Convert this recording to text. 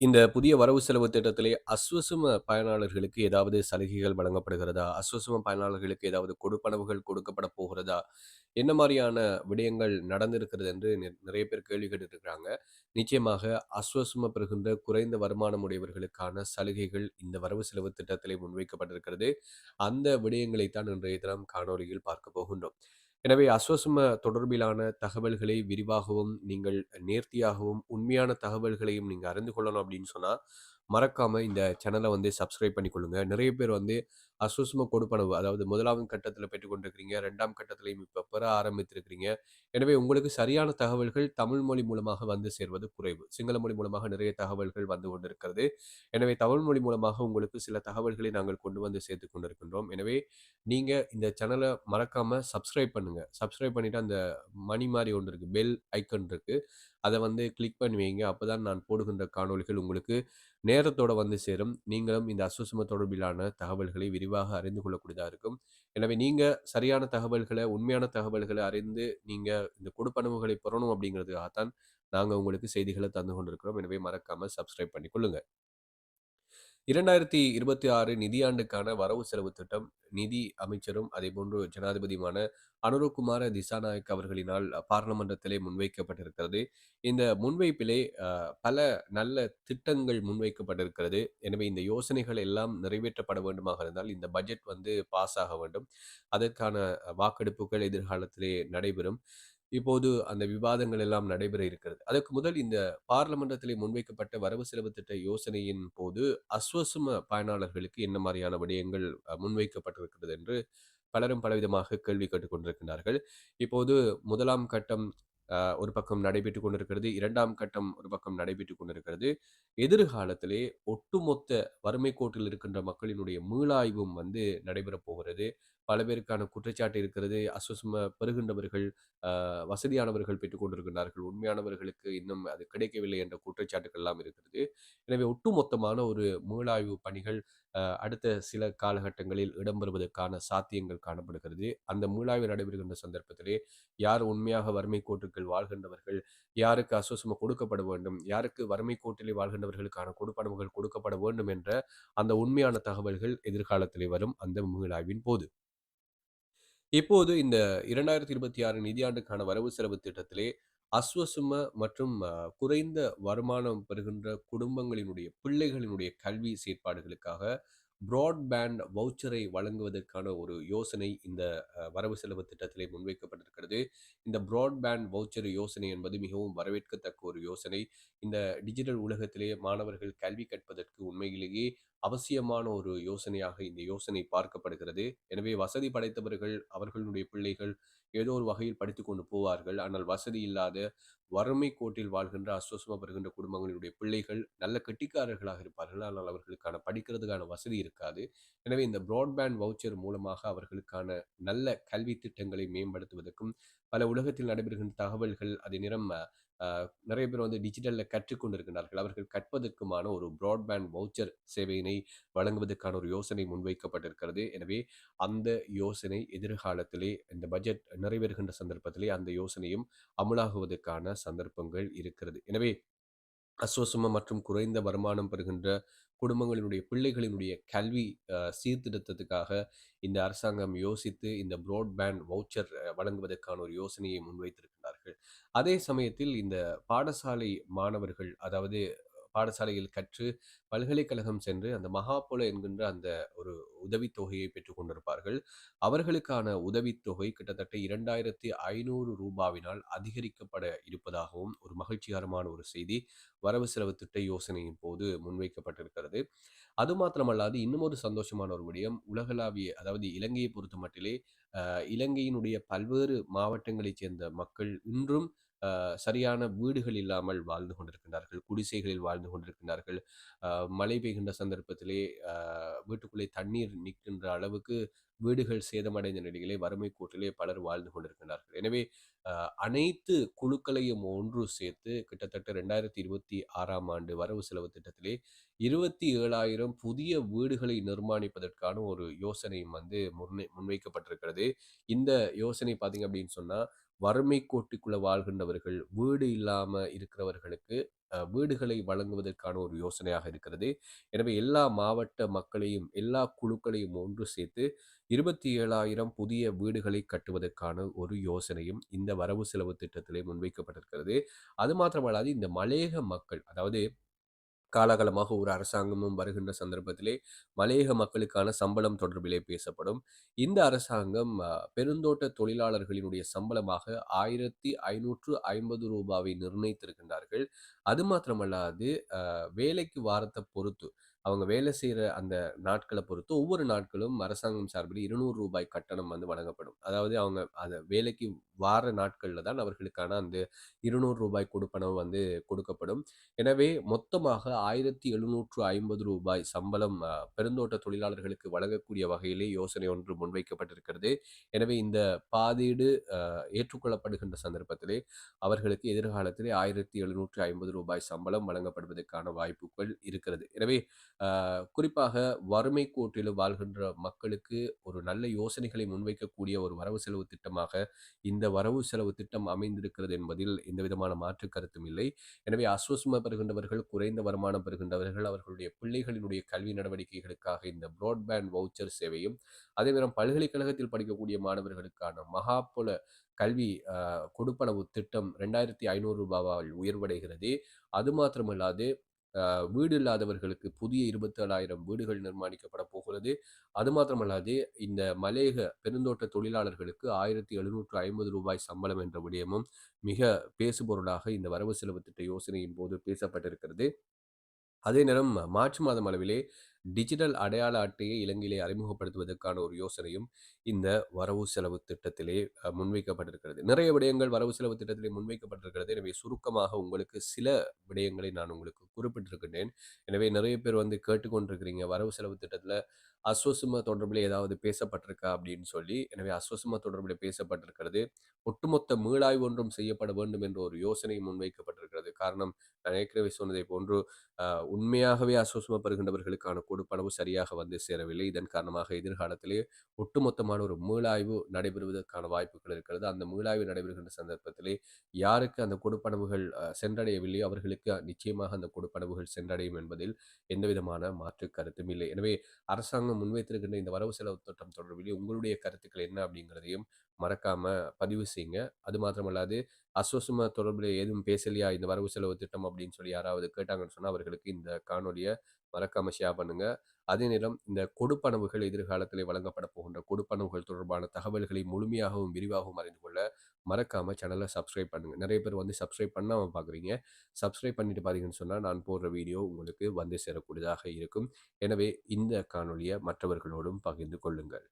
இந்த புதிய வரவு செலவு திட்டத்திலே அஸ்வசும பயனாளர்களுக்கு ஏதாவது சலுகைகள் வழங்கப்படுகிறதா? அஸ்வசம பயனாளர்களுக்கு ஏதாவது கொடுப்பனவுகள் கொடுக்கப்பட போகிறதா? என்ன மாரியான விடயங்கள் நடந்திருக்கிறது என்று நி நிறைய பேர் கேள்வி கேட்டுட்டு நிச்சயமாக அஸ்வசம பெறுகின்ற குறைந்த வருமானம் உடையவர்களுக்கான சலுகைகள் இந்த வரவு செலவு திட்டத்திலே முன்வைக்கப்பட்டிருக்கிறது. அந்த விடயங்களை தான் இன்றைய தினம் காணொளியில் பார்க்க போகின்றோம். எனவே அஸ்வசம தொடர்பிலான தகவல்களை விரிவாகவும், நீங்கள் நேர்த்தியாகவும், உண்மையான தகவல்களையும் நீங்க அறிந்து கொள்ளணும் அப்படின்னு சொன்னா, மறக்காமல் இந்த சேனலை வந்து சப்ஸ்கிரைப் பண்ணிக்கொள்ளுங்க. நிறைய பேர் வந்து அஸ்வசும கொடுப்பனவு, அதாவது முதலாவது கட்டத்தில் பெற்றுக்கொண்டிருக்கிறீங்க ரெண்டாம் கட்டத்திலையும் இப்போ பெற ஆரம்பித்திருக்கிறீங்க. எனவே உங்களுக்கு சரியான தகவல்கள் தமிழ் மொழி மூலமாக வந்து சேர்வது குறைவு. சிங்கள மொழி மூலமாக நிறைய தகவல்கள் வந்து கொண்டிருக்கிறது. எனவே தமிழ் மொழி மூலமாக உங்களுக்கு சில தகவல்களை நாங்கள் கொண்டு வந்து சேர்த்து கொண்டிருக்கின்றோம். எனவே நீங்கள் இந்த சேனலை மறக்காமல் சப்ஸ்கிரைப் பண்ணுங்கள் சப்ஸ்கிரைப் பண்ணிவிட்டு அந்த மணி மாதிரி ஒன்று இருக்குது பெல் ஐக்கன் இருக்குது அதை வந்து கிளிக் பண்ணி வைங்க. அப்பதான் நான் போடுகின்ற காணொளிகள் உங்களுக்கு நேரத்தோடு வந்து சேரும். நீங்களும் இந்த அசுசம தொடர்பிலான தகவல்களை விரிவாக அறிந்து கொள்ளக்கூடியதாக இருக்கும். எனவே நீங்கள் சரியான தகவல்களை உண்மையான தகவல்களை அறிந்து நீங்கள் இந்த கொடுப்பனவுகளை பெறணும் அப்படிங்கிறதுக்காகத்தான் நாங்கள் உங்களுக்கு செய்திகளை தந்து கொண்டிருக்கிறோம். எனவே மறக்காமல் சப்ஸ்கிரைப் இரண்டாயிரத்தி இருபத்தி ஆறு நிதியாண்டுக்கான வரவு செலவு திட்டம் நிதி அமைச்சரும் அதேபோன்று ஜனாதிபதியுமான அனுரகுமார திசாநாயக் அவர்களினால் பாராளுமன்றத்திலே முன்வைக்கப்பட்டிருக்கிறது. இந்த முன்வைப்பிலே பல நல்ல திட்டங்கள் முன்வைக்கப்பட்டிருக்கிறது. எனவே இந்த யோசனைகள் எல்லாம் நிறைவேற்றப்பட வேண்டுமாக இருந்தால் இந்த பட்ஜெட் வந்து பாஸ் ஆக வேண்டும். அதற்கான வாக்கெடுப்புகள் எதிர்காலத்திலே நடைபெறும். இப்போது அந்த விவாதங்கள் எல்லாம் நடைபெற இருக்கிறது. அதற்கு முதல் இந்த பாராளுமன்றத்திலே முன்வைக்கப்பட்ட வரவு செலவு திட்ட யோசனையின் போது அஸ்வசும பயனாளர்களுக்கு என்ன மாதிரியான விடயங்கள் முன்வைக்கப்பட்டிருக்கிறது என்று பலரும் பலவிதமாக கேள்வி கேட்டுக்கொண்டிருக்கிறார்கள் இப்போது முதலாம் கட்டம் ஒரு பக்கம் நடைபெற்றுக் கொண்டிருக்கிறது. இரண்டாம் கட்டம் ஒரு பக்கம் நடைபெற்றுக் கொண்டிருக்கிறது. எதிர்காலத்திலே ஒட்டுமொத்த வறுமை கோட்டில் இருக்கின்ற மக்களினுடைய மீளாய்வும் வந்து நடைபெறப் போகிறது. பல பேருக்கான குற்றச்சாட்டு இருக்கிறது. அஸ்வசும பெறுகின்றவர்கள் வசதியானவர்கள் பெற்றுக்கொண்டிருக்கிறார்கள் உண்மையானவர்களுக்கு இன்னும் அது கிடைக்கவில்லை என்ற குற்றச்சாட்டுகள் எல்லாம் இருக்கிறது. எனவே ஒட்டுமொத்தமான ஒரு மீளாய்வு பணிகள் அடுத்த சில காலகட்டங்களில் இடம்பெறுவதற்கான சாத்தியங்கள் காணப்படுகிறது. அந்த மீளாய்வு நடைபெறுகின்ற சந்தர்ப்பத்திலே, யார் உண்மையாக வறுமை கோட்டுக்குள் வாழ்கின்றவர்கள், யாருக்கு அஸ்வசும கொடுக்கப்பட வேண்டும், யாருக்கு வறுமை கோட்டிலே வாழ்கின்றவர்களுக்கான கொடுப்பனவுகள் கொடுக்கப்பட வேண்டும் என்ற அந்த உண்மையான தகவல்கள் எதிர்காலத்திலே வரும் அந்த மீளாய்வின் போது. இப்போது இந்த 2026 நிதியாண்டுக்கான வரவு செலவு திட்டத்திலே அஸ்வசும மற்றும் அ குறைந்த வருமானம் பெறுகின்ற குடும்பங்களினுடைய பிள்ளைகளினுடைய கல்வி செயற்பாடுகளுக்காக பிராட்பேண்ட் வவுச்சரை வழங்குவதற்கான ஒரு யோசனை இந்த அ வரவு செலவு திட்டத்திலே முன்வைக்கப்பட்டிருக்கிறது. இந்த பிராட்பேண்ட் வவுச்சர் யோசனை என்பது மிகவும் வரவேற்கத்தக்க ஒரு யோசனை. இந்த டிஜிட்டல் உலகத்திலே மாணவர்கள் கல்வி கற்பதற்கு உண்மையிலேயே அவசியமான ஒரு யோசனையாக இந்த யோசனை பார்க்கப்படுகிறது. எனவே வசதி படைத்தவர்கள், அவர்களுடைய பிள்ளைகள் ஏதோ ஒரு வகையில் படித்து கொண்டு போவார்கள். ஆனால் வசதி இல்லாத வறுமை கோட்டில் வாழ்கின்ற அஸ்வசமாக வருகின்ற குடும்பங்களினுடைய பிள்ளைகள் நல்ல கெட்டிக்காரர்களாக இருப்பார்கள். ஆனால் அவர்களுக்கான படிக்கிறதுக்கான வசதி இருக்காது. எனவே இந்த பிராட்பேண்ட் வவுச்சர் மூலமாக அவர்களுக்கான நல்ல கல்வி திட்டங்களை மேம்படுத்துவதற்கும், பல உலகத்தில் நடைபெறுகின்ற தகவல்கள் அதே நேரம் நிறைய பேர் வந்து டிஜிட்டலில் கற்றுக்கொண்டு கொண்டிருக்கிறார்கள். அவர்கள் கற்பதற்குமான ஒரு பிராட்பேண்ட் வவுச்சர் சேவையினை வழங்குவதற்கான ஒரு யோசனை முன்வைக்கப்பட்டிருக்கிறது. எனவே அந்த யோசனை எதிர்காலத்திலே இந்த பட்ஜெட் நிறைவேறுகின்ற சந்தர்ப்பத்திலே அந்த யோசனையும் அமுலாகுவதற்கான சந்தர்ப்பங்கள் இருக்கிறது. எனவே அஸ்வசம மற்றும் குறைந்த வருமானம் பெறுகின்ற குடும்பங்களினுடைய பிள்ளைகளினுடைய கல்வி சீர்திருத்தத்துக்காக இந்த அரசாங்கம் யோசித்து இந்த பிராட்பேண்ட் வவுச்சர் வழங்குவதற்கான ஒரு யோசனையை முன்வைத்திருக்கிறார்கள். அதே சமயத்தில் இந்த பாடசாலை மாணவர்கள், அதாவது பாடசாலையில் கற்று பல்கலைக்கழகம் சென்று அந்த மகாபோல என்கின்ற அந்த ஒரு உதவித்தொகையை பெற்றுக்கொண்டிருப்பார்கள் அவர்களுக்கான உதவித்தொகை கிட்டத்தட்ட இரண்டாயிரத்தி ஐநூறு ரூபாவினால் அதிகரிக்கப்பட இருப்பதாகவும் ஒரு மகிழ்ச்சிகரமான ஒரு செய்தி வரவு செலவு திட்ட யோசனையின் போது முன்வைக்கப்பட்டிருக்கிறது. அது மாத்திரமல்லாது இன்னும் ஒரு சந்தோஷமான ஒரு விடயம் உலகளாவிய அதாவது இலங்கையை பொறுத்த மட்டிலே இலங்கையினுடைய பல்வேறு மாவட்டங்களைச் சேர்ந்த மக்கள் இன்றும் சரியான வீடுகள் இல்லாமல் வாழ்ந்து கொண்டிருக்கின்றார்கள். குடிசைகளில் வாழ்ந்து கொண்டிருக்கின்றார்கள். மழை பெய்கின்ற சந்தர்ப்பத்திலே வீட்டுக்குள்ளே தண்ணீர் நிற்கின்ற அளவுக்கு வீடுகள் சேதமடைந்த நிலையிலே வறுமை கோட்டிலே பலர் வாழ்ந்து கொண்டிருக்கிறார்கள். எனவே அனைத்து குழுக்களையும் ஒன்று சேர்த்து கிட்டத்தட்ட 2026ஆம் ஆண்டு வரவு செலவு திட்டத்திலே 27,000 புதிய வீடுகளை நிர்மாணிப்பதற்கான ஒரு யோசனையும் வந்து முன்வை முன்வைக்கப்பட்டிருக்கிறது. இந்த யோசனை பார்த்தீங்க அப்படின்னு சொன்னால் வறுமை கோட்டிக்குள்ளே வாழ்கின்றவர்கள், வீடு இல்லாமல் இருக்கிறவர்களுக்கு வீடுகளை வழங்குவதற்கான ஒரு யோசனையாக இருக்கிறது. எனவே எல்லா மாவட்ட மக்களையும், எல்லா குழுக்களையும் ஒன்று சேர்த்து 27,000 புதிய வீடுகளை கட்டுவதற்கான ஒரு யோசனையும் இந்த வரவு செலவு திட்டத்திலே முன்வைக்கப்பட்டிருக்கிறது. அது மாத்திரமல்லாது இந்த மலையக மக்கள் அதாவது காலகாலமாக ஒரு அரசாங்கமும் வருகின்ற சந்தர்ப்பத்திலே மலையக மக்களுக்கான சம்பளம் தொடர்பிலே பேசப்படும். இந்த அரசாங்கம் பெருந்தோட்ட தொழிலாளர்களினுடைய சம்பளமாக ஆயிரத்தி ஐநூற்று ஐம்பது ரூபாவை நிர்ணயித்திருக்கின்றார்கள். அது மாத்திரமல்லாது வேலைக்கு வாரத்தை பொறுத்து, அவங்க வேலை செய்கிற அந்த நாட்கள பொறுத்து ஒவ்வொரு நாட்களும் அரசாங்கம் சார்பில் ரூ. 200 கட்டணம் வந்து வழங்கப்படும். அதாவது அவங்க அத வேலைக்கு வார நாட்கள்ல தான் அவர்களுக்கான அந்த ரூ. 200 கொடுப்பனவு வந்து கொடுக்கப்படும். எனவே மொத்தமாக ரூ. 1,750 சம்பளம் அ பெருந்தோட்ட தொழிலாளர்களுக்கு வழங்கக்கூடிய வகையிலே யோசனை ஒன்று முன்வைக்கப்பட்டிருக்கிறது. எனவே இந்த பாதீடு அ ஏற்றுக்கொள்ளப்படுகின்ற சந்தர்ப்பத்திலே அவர்களுக்கு எதிர்காலத்திலே ரூ. 1,750 சம்பளம் வழங்கப்படுவதற்கான வாய்ப்புகள் இருக்கிறது. எனவே குறிப்பாக வறுமை கோட்டில் வாழ்கின்ற மக்களுக்கு ஒரு நல்ல யோசனைகளை முன்வைக்கக்கூடிய ஒரு வரவு செலவு திட்டமாக இந்த வரவு செலவு திட்டம் அமைந்திருக்கிறது என்பதில் எந்தவிதமான மாற்று கருத்தும் இல்லை. எனவே அஸ்வஸ்ம பெறுகின்றவர்கள், குறைந்த வருமானம் பெறுகின்றவர்கள், அவர்களுடைய பிள்ளைகளினுடைய கல்வி நடவடிக்கைகளுக்காக இந்த பிராட்பேண்ட் வவுச்சர் சேவையும், அதே நேரம் பல்கலைக்கழகத்தில் படிக்கக்கூடிய மாணவர்களுக்கான மகாபல கல்வி கொடுப்பனவு திட்டம் ரெண்டாயிரத்தி ஐநூறு ரூபாவால் உயர்வடைகிறது. அது மாத்திரமல்லாது வீடு இல்லாதவர்களுக்கு புதிய 27,000 வீடுகள் நிர்மாணிக்கப்பட போகிறது. அது மாத்திரமல்லாது இந்த மலேக பெருந்தோட்ட தொழிலாளர்களுக்கு ஆயிரத்தி எழுநூற்று ஐம்பது ரூபாய் சம்பளம் என்ற விடயமும் மிக பேசுபொருளாக இந்த வரவு செலவு திட்ட யோசனையின் போது பேசப்பட்டிருக்கிறது. அதே நேரம் மார்ச் மாதம் அளவிலே டிஜிட்டல் அடையாள அட்டையை இலங்கையிலே அறிமுகப்படுத்துவதற்கான ஒரு யோசனையும் இந்த வரவு செலவு திட்டத்திலே முன்வைக்கப்பட்டிருக்கிறது. நிறைய விடயங்கள் வரவு செலவு திட்டத்திலே முன்வைக்கப்பட்டிருக்கிறது. எனவே சுருக்கமாக உங்களுக்கு சில விடயங்களை நான் உங்களுக்கு குறிப்பிட்டிருக்கின்றேன். எனவே நிறைய பேர் வந்து கேட்டுக்கொண்டிருக்கிறீங்க, வரவு செலவு திட்டத்தில் அஸ்வசும தொடர்பில் ஏதாவது பேசப்பட்டிருக்கா அப்படின்னு சொல்லி. எனவே அஸ்வசும தொடர்பில் பேசப்பட்டிருக்கிறது. ஒட்டுமொத்த மீளாய்வு ஒன்றும் செய்யப்பட வேண்டும் என்ற ஒரு யோசனை முன்வைக்கப்பட்டிருக்கிறது. காரணம் நான் ஏற்கனவே சொன்னதை போன்று உண்மையாகவே அஸ்வசும கொடுப்பனவு சரியாக வந்து சேரவில்லை. இதன் காரணமாக எதிர்காலத்திலே ஒட்டுமொத்தமான ஒரு மீளாய்வு நடைபெறுவதற்கான வாய்ப்புகள் இருக்கிறது. அந்த மீளாய்வு நடைபெறுகின்ற சந்தர்ப்பத்திலே யாருக்கு அந்த கொடுப்பனவுகள் சென்றடையவில்லையோ அவர்களுக்கு நிச்சயமாக அந்த கொடுப்பனவுகள் சென்றடையும் என்பதில் எந்தவிதமான மாற்று கருத்தும் இல்லை. எனவே அரசாங்கம் முன்வைத்திருக்கின்ற இந்த வரவு செலவு திட்டம் தொடர்பிலே உங்களுடைய கருத்துக்கள் என்ன அப்படிங்கிறதையும் மறக்காமல் பதிவு செய்யுங்க. அது மாத்திரமல்லாது அஸ்வசும தொடர்பில் எதுவும் பேசலையா இந்த வரவு செலவு திட்டம் அப்படின்னு சொல்லி யாராவது கேட்டாங்கன்னு சொன்னால் அவர்களுக்கு இந்த காணொலியை மறக்காமல் ஷேர் பண்ணுங்கள் அதே நேரம் இந்த கொடுப்பனவுகள் எதிர்காலத்தில் வழங்கப்பட போகின்ற கொடுப்பனவுகள் தொடர்பான தகவல்களை முழுமையாகவும், விரிவாகவும் அறிந்து கொள்ள மறக்காமல் சேனலை சப்ஸ்கிரைப் பண்ணுங்கள் நிறைய பேர் வந்து சப்ஸ்கிரைப் பண்ணாமல் பார்க்குறீங்க. சப்ஸ்கிரைப் பண்ணிட்டு பார்த்தீங்கன்னு சொன்னால் நான் போடுற வீடியோ உங்களுக்கு வந்து சேரக்கூடியதாக இருக்கும். எனவே இந்த காணொலியை மற்றவர்களோடும் பகிர்ந்து கொள்ளுங்கள்.